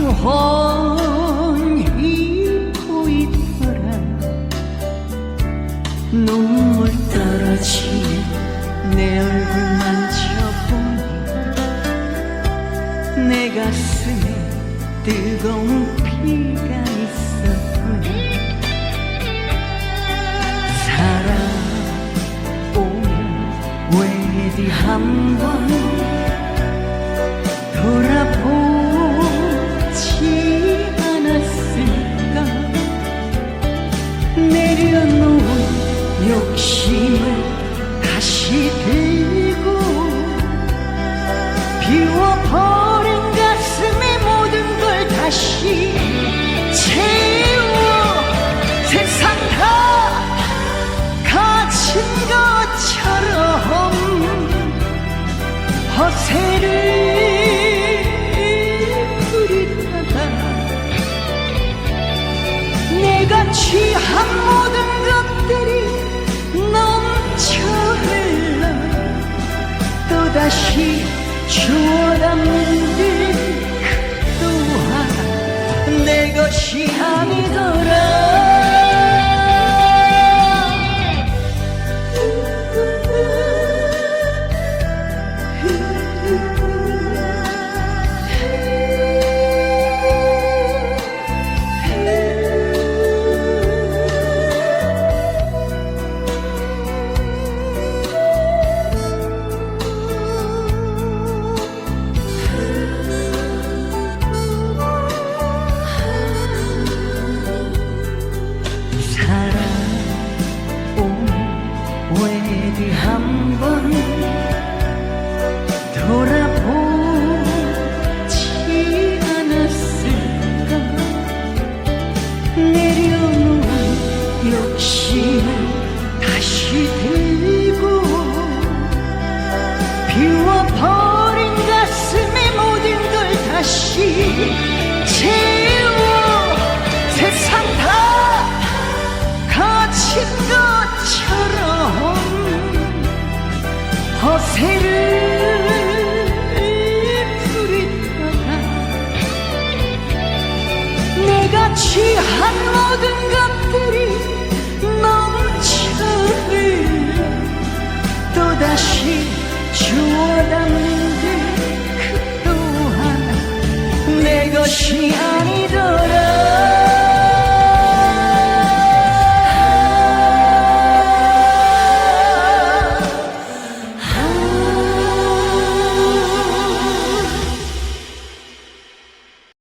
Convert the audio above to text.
훤히 보이더라. 눈물 떨어지는 내 얼굴 만져보니 내 가슴에 뜨거운 피가 있었구나 살아오면 왜디 한번 돌아보 욕심을 다시 들고 비워버린 가슴의 모든 걸 다시 한번 돌아보지 않았을까? 내려놓은 욕심을 다시 들고 비워버린 가슴의 모든 걸 다시 모든 것들이 넘쳐흐르 또다시 주워 담는 듯그 또한 내 것이 아.